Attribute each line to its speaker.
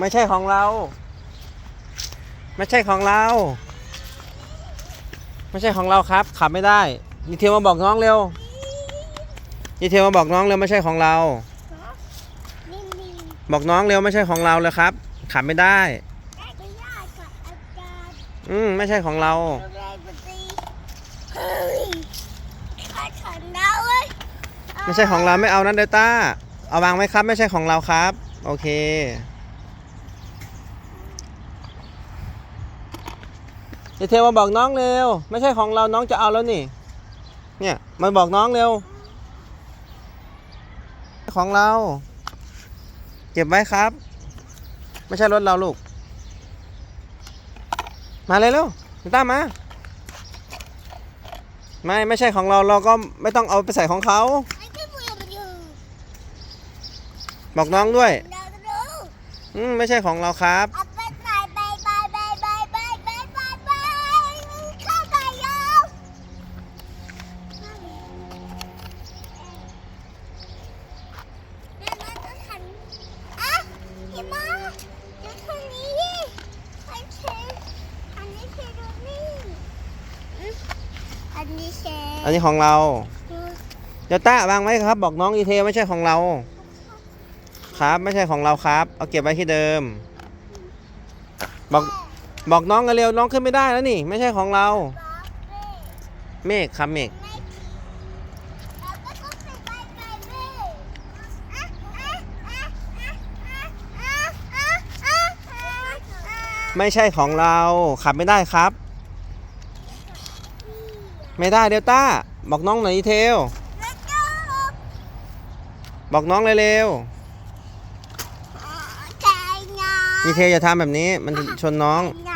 Speaker 1: ไม่ใช่ของเรา ไม่ใช่ของเรา ไม่ใช่ของเราครับ ขับไม่ได้ดีเทลมาบอกน้องเร็วดีเทลมาบอกน้องเร็วไม่ใช่ของเรา บอกน้องเร็วไม่ใช่ของเราเลยครับ ขับไม่ได้
Speaker 2: อื
Speaker 1: มไม่ใช่ของเรา ไม่ใช่ของเราไม่เอานั้นเดลต้า เอาวางไว้ครับ ไม่ใช่ของเราครับ โอเค ดีเทลมาบอกน้องเร็ว ไม่ใช่ของเราน้องจะเอาแล้วนี่ เนี่ยมาบอกน้องเร็ว ของเรา เก็บไว้ครับ ไม่ใช่รถเราลูก มาเลยเร็วเดลต้ามา ไม่ไม่ใช่ของเราเราก็ไม่ต้องเอาไปใส่ของเขา
Speaker 2: ไอ้ที่มือมันอยู่
Speaker 1: บอกน้องด้วย
Speaker 2: เราจะรู้
Speaker 1: อืมไม่ใช่ของเราครับ
Speaker 2: ดิฉันอันนี้
Speaker 1: ของเราเดลต้าวางไว้ครับ บอกน้องอีเทไม่ใช่ของเรา ครับไม่ใช่ของเราครับ เอาเก็บไว้ที่เดิม บอกบอกน้องกันเร็วน้องขึ้นไม่ได้แล้วนี่ ไม่ใช่ของเรา เมฆครับเมฆไม่ใช่ของเราขับไม่ได้ครับ ไม่ได้เดลต้า บอกน้องหน่อยอีเทล
Speaker 2: แล้วก็
Speaker 1: บอกน้องเร็ว
Speaker 2: ใจงา
Speaker 1: ๆอีเทลอย่าทำแบบนี้ มันจะชนน้อง
Speaker 2: ง